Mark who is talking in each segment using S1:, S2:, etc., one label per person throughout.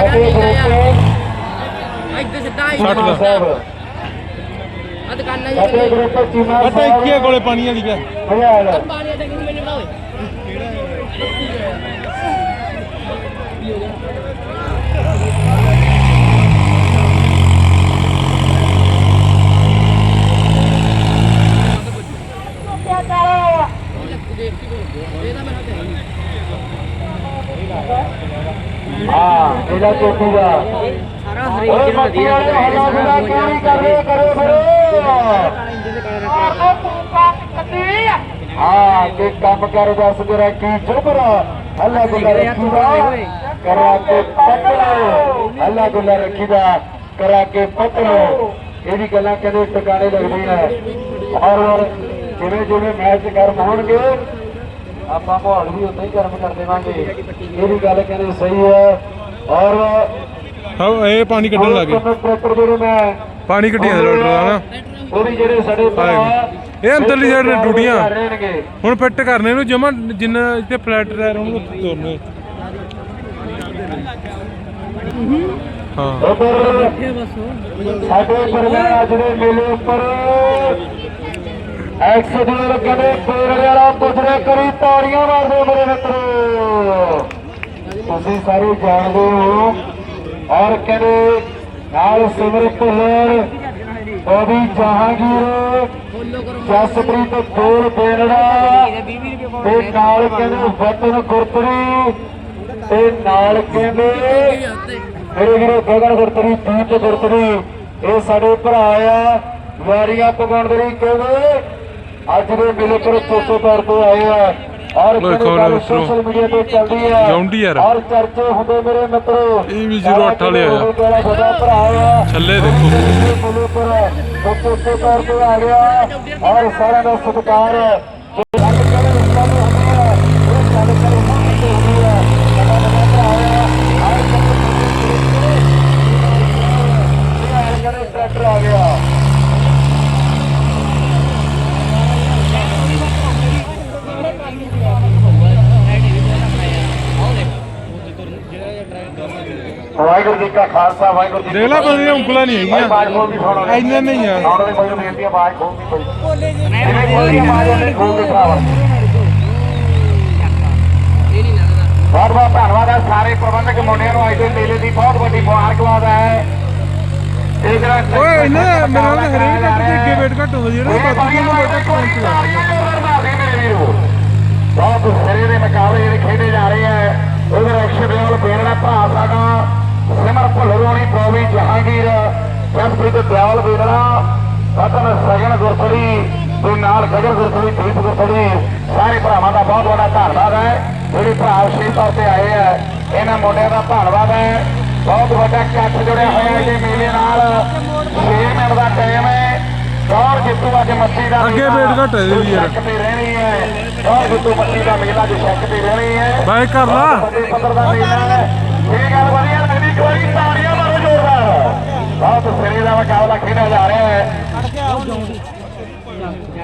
S1: ਫਤਿਹ group
S2: ਇੱਧਰ ਸਿੱਧਾ ਹੀ
S3: ਛੱਡ
S1: ਚੀਮਾ
S2: ਆ ਦੁਕਾਨਾਂ ਜੀ
S1: ਫਤਿਹ ਗਰੁੱਪ ਚੀਮਾ
S3: ਬਟਾ
S1: ਸਾਹਿਬ
S3: ਕੋਲੇ ਪਾਣੀ ਵਾਲੀ ਪਿਆ।
S2: ਪਾਣੀ ਦੇ ਕਿੰਨੇ ਮੈਨੂੰ ਬਣਾਵੇ
S1: ਹਾਂ, ਇਹਦਾ ਚੋਟੀ ਦਾ
S2: ਸਾਰਾ
S1: ਓਏ ਮੱਤੀ ਵਾਲੇ ਹੱਲਾ ਗੁੱਲਾ ਕਿਉਂ ਨਹੀਂ ਕਰੋ ਹਾਂ ਕਿ ਕੰਮ ਕਰ, ਦੱਸ ਜਰਾ ਕੀ ਚੁਬਰ ਹੱਲਾ ਗੁੱਲਾ ਰੱਖੀਦਾ, ਕਰਾ ਕੇ ਪਤਲੋ। ਹੱਲਾ ਗੁੱਲਾ ਰੱਖੀਦਾ, ਕਰਾ ਕੇ ਪਤਲੋ। ਇਹ ਵੀ ਗੱਲਾਂ ਕਦੇ ਟਿਕਾਣੇ ਲੱਗਦੀਆਂ ਔਰ ਜਿਵੇਂ ਜਿਵੇਂ ਮੈਚ ਗਰਮ ਹੋਣਗੇ ਆਪਾਂ ਮਾਹੌਲ ਵੀ ਉਦਾਂ ਹੀ ਗਰਮ ਕਰ ਦੇਵਾਂਗੇ। ਇਹ ਵੀ ਗੱਲ ਕਹਿੰਦੇ ਸਹੀ ਹੈ। ਔਰ
S3: ਹਾਂ ਇਹ ਪਾਣੀ ਕੱਢਣ ਲੱਗੇ
S1: ਟਰੈਕਟਰ ਜਿਹੜੇ ਮੈਂ
S3: ਪਾਣੀ ਕੱਢੀਆਂ ਰੋਡ ਦਾ ਨਾ
S1: ਉਹ ਵੀ ਜਿਹੜੇ ਸਾਡੇ
S3: ਇਹ ਅੰਦਰਲੀ
S1: ਰਹੇ ਨੇਗੇ
S3: ਹੁਣ ਫਿੱਟ ਕਰਨੇ ਨੂੰ ਜਮਾ ਜਿੰਨਾ ਇੱਥੇ ਫਲੈਟ ਟਾਇਰ ਉਹਨੂੰ ਉੱਥੇ ਤੋਰਨੇ। ਹਾਂ।
S1: ਸਾਡੇ ਅੱਜ ਦੇ ਮੇਲੇ ਉੱਪਰ ਐਕਸੀਡੈਂਟ ਕਹਿੰਦੇ ਫੇਰ ਵਾਲਾ ਪੁੱਛਰੇ ਕਰੀ ਤਾੜੀਆਂ ਮਾਰਦੇ ਮੇਰੇ ਮਿੱਤਰੋ। ਤੁਸੀਂ ਸਾਰੇ ਜਾਣਦੇ ਹੋ ਔਰ ਕਹਿੰਦੇ ਨਾਲ ਸਿਮਰਤ ਭੁੱਲਰ ਬੋਬੀ ਜਹਾਂਗੀਰ, ਜਸਪ੍ਰੀਤ ਗੋਲ ਬੇਰੜਾ ਤੇ ਨਾਲ ਕਹਿੰਦੇ ਵਤਨ ਗੁਰਪਰੀ ਤੇ ਨਾਲ ਕਹਿੰਦੇ ਮੇਰੇ ਵੀਰੋ ਗਗਨ ਗੁਰਤਰੀ, ਦੀਪ ਗੁਰਤਰੀ, ਇਹ ਸਾਡੇ ਭਰਾ ਆ, ਵਾਰੀਆਂ ਪਗਾਉਣ ਦੇ ਲਈ ਕਹਿੰਦੇ ਅੱਜ ਦੇ ਮੇਲੇ ਪਰ ਚੋਚੋ ਤੌਰ ਤੇ ਆਏ ਆ। ਔਰ
S3: ਮਿੱਤਰੋ,
S1: ਸੋਸ਼ਲ ਮੀਡੀਆ ਤੇ ਚੱਲਦੀ ਆ।
S3: ਜੌਂਡੀ ਯਾਰ।
S1: ਔਰ ਚਰਚੇ ਹੁੰਦੇ ਮੇਰੇ ਮਿੱਤਰੋ।
S3: ਇਹ ਵੀ 08 ਵਾਲੇ
S1: ਆ।
S3: ਛੱਲੇ ਦੇਖੋ।
S1: ਮੇਲੇ ਪਰ ਚੋਚੋ ਤੌਰ ਤੇ ਆ ਗਿਆ। ਔਰ ਸਾਰਿਆਂ ਦਾ ਸਤਿਕਾਰ ਹੈ ਜੋ ਗੱਲ ਕਰੇ ਰਿਸ਼ਤਾ ਨੂੰ ਹੁੰਦੀ ਹੈ ਉਹ ਗੱਲ ਕਰੇ ਮਨ ਤੇ ਹੁੰਦੀ ਹੈ ਸਾਡਾ ਵੱਡਾ ਭਰਾ ਆ ਆਏ ਕਹਿੰਦੇ ਟਰੈਕਟਰ ਆ ਗਿਆ ਵਾਹਿਗੁਰੂ ਜੀ ਕਾ ਖਾਲਸਾ ਵਾਹਿਗੁਰੂ ਜੀ
S3: ਦੇਖ ਲੈ। ਬੰਦੇ ਉਂਗਲਾਂ ਨਹੀਂ ਹੈਗੀਆਂ ਇੰਨੇ ਨਹੀਂ ਆ
S1: ਆਉਣ ਦੇ ਕੋਈ ਬੇਨਤੀ ਆਵਾਜ਼ ਖੋਲ ਦੀ ਕੋਈ ਜਿਵੇਂ ਖੋਲਦੀ ਆਵਾਜ਼ ਉਹਨੇ ਖੋਲ ਦੇ ਭਰਾਵਾ
S2: ਇਹ ਨਹੀਂ ਲੱਗਦਾ
S1: ਬਹੁਤ ਬਹੁਤ ਧੰਨਵਾਦ ਹੈ ਸਾਰੇ ਪ੍ਰਬੰਧਕ ਮੁੰਡਿਆਂ ਨੂੰ ਅੱਜ ਦੇ ਮੇਲੇ ਦੀ ਬਹੁਤ ਵੱਡੀ ਮੁਬਾਰਕਬਾਦ ਹੈ ਇਹ ਜਿਹੜਾ
S3: ਓਏ ਇਹਨੇ ਮੇਰੇ ਨਾਲ ਹਰੇਕ ਟੱਕ ਦੇ ਅੱਗੇ ਵੇਟ ਘੱਟ ਹੁੰਦਾ ਜਿਹੜਾ ਬਾਕੀ ਨੂੰ ਵੇਟ ਘੱਟ ਹੁੰਦਾ
S1: ਬਹੁਤ ਸਿਰੇ ਦੇ ਮੁਕਾਬਲੇ ਜਿਹੜੇ ਖੇਡੇ ਜਾ ਰਹੇ ਆ ਉਧਰ ਐਕਸ਼ਨਿਆਲ ਬੇਰੜਾ ਭਰਾ ਸਾਡਾ ਸਿਮਰ ਭੁੱਲਰੋਣੀ ਬੋਵੀ ਜਹਾਂਗੀਰ ਜਸਪ੍ਰੀਤ ਦਿਆਲ ਬੇਰੜਾ ਰਤਨ ਸਗਨ ਗੁਰਸੜੀ ਤੇ ਨਾਲ ਗਗਨ ਗੁਰਸੜੀ ਦੀਪ ਗੁਰਸੜੀ ਸਾਰੇ ਭਰਾਵਾਂ ਦਾ ਬਹੁਤ ਵੱਡਾ ਧੰਨਵਾਦ ਹੈ। ਜਿਹੜੇ ਭਰਾ ਵਿਸ਼ੇਸ਼ ਤੌਰ ਤੇ ਆਏ ਆ ਇਹਨਾਂ ਮੁੰਡਿਆਂ ਦਾ ਧੰਨਵਾਦ ਹੈ। ਬਹੁਤ ਵੱਡਾ ਇਕੱਠ ਜੁੜਿਆ ਹੋਇਆ ਹੈ ਇਹ ਮੇਲੇ ਨਾਲ। 6 ਮਿੰਟ ਦਾ ਟਾਈਮ ਹੈ। ਦੌੜ ਜਿੱਤੂ ਅੱਜ ਮੱਛੀ ਦਾ
S3: ਅੱਗੇ ਵੇਟ ਘੱਟ ਹੈ ਵੀ ਯਾਰ।
S1: ਸ਼ੱਕ ਤੇ ਰਹਿਣੀ ਹੈ। ਦੌੜ ਜਿੱਤੂ ਮੱਛੀ ਦਾ ਮੇਲਾ ਜੋ ਸ਼ੱਕ ਤੇ ਰਹਿਣੀ ਹੈ।
S3: ਬਾਈ ਕਰ ਲਾ।
S1: ਦਾ ਮੇਲਾ ਹੈ। ਇਹ ਗੱਲ ਵਧੀਆ ਲੱਗਦੀ ਇੱਕ ਵਾਰੀ ਤਾੜੀਆਂ ਮਾਰੋ ਜ਼ੋਰਦਾਰ ਬਹੁਤ ਸਿਰੇ ਦਾ ਮੁਕਾਬਲਾ ਖੇਡਿਆ ਜਾ ਰਿਹਾ ਹੈ।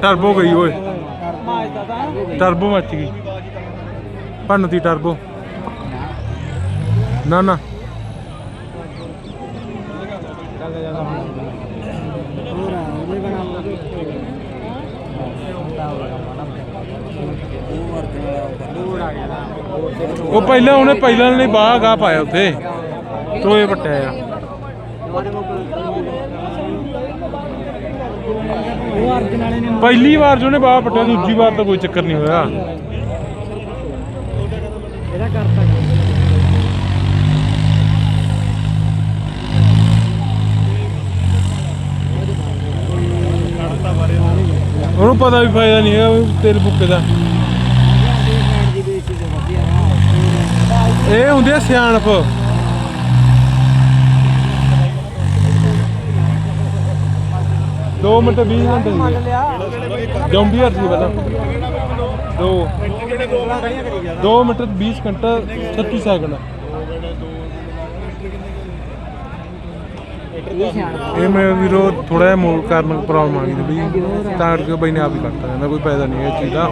S3: ਟਰਬੋ ਗਈ ਓਏ। ਟਰਬੋ ਮੱਚ ਗਈ। ਭੰਨਤੀ ਟਰਬੋ ਨਾ ਨਾ। ਉਹ ਪਹਿਲਾਂ ਉਹਨੇ ਪਹਿਲਾਂ ਨੇ ਬਾਹ ਗਾ ਪਾਇਆ ਉੱਥੇ। ਟੋਏ ਪੱਟਿਆ ਆ। ਪਹਿਲੀ ਵਾਰ ਜੋ ਨੇ ਬਾਹ ਪੱਟਿਆ ਦੂਜੀ ਵਾਰ ਤਾਂ ਕੋਈ ਚੱਕਰ ਨਹੀਂ ਹੋਇਆ। ਉਹਨੂੰ ਪਤਾ ਵੀ ਫਾਇਦਾ ਨਹੀਂ ਹੈ ਤੇਲ ਬੁੱਕੇ ਦਾ। ਇਹ ਹੁੰਦੀ ਆ ਸਿਆਣਪ। ਦੋ ਮਿੰਟ 20 ਘੰਟੇ ਦੀ ਜੰਬੀ ਹਰ ਪਹਿਲਾਂ। ਦੋ। ਦੋ ਮਿੰਟ 20 ਘੰਟਾ 36 ਸੈਕਿੰਡ। ਇਹ ਮੈਂ ਵੀਰੋ ਥੋੜਾ ਜਿਹਾ ਮੋੜ ਕਰਨ ਪ੍ਰੋਬਲਮ ਆ ਗਈ ਤੇ ਵੀ ਤਾਂ ਕਰਕੇ ਬਈ ਨੇ ਆਪ ਹੀ ਕਰਤਾ ਕਹਿੰਦਾ ਕੋਈ ਫਾਇਦਾ ਨਹੀਂ ਹੈ ਚੀਜ਼ ਦਾ।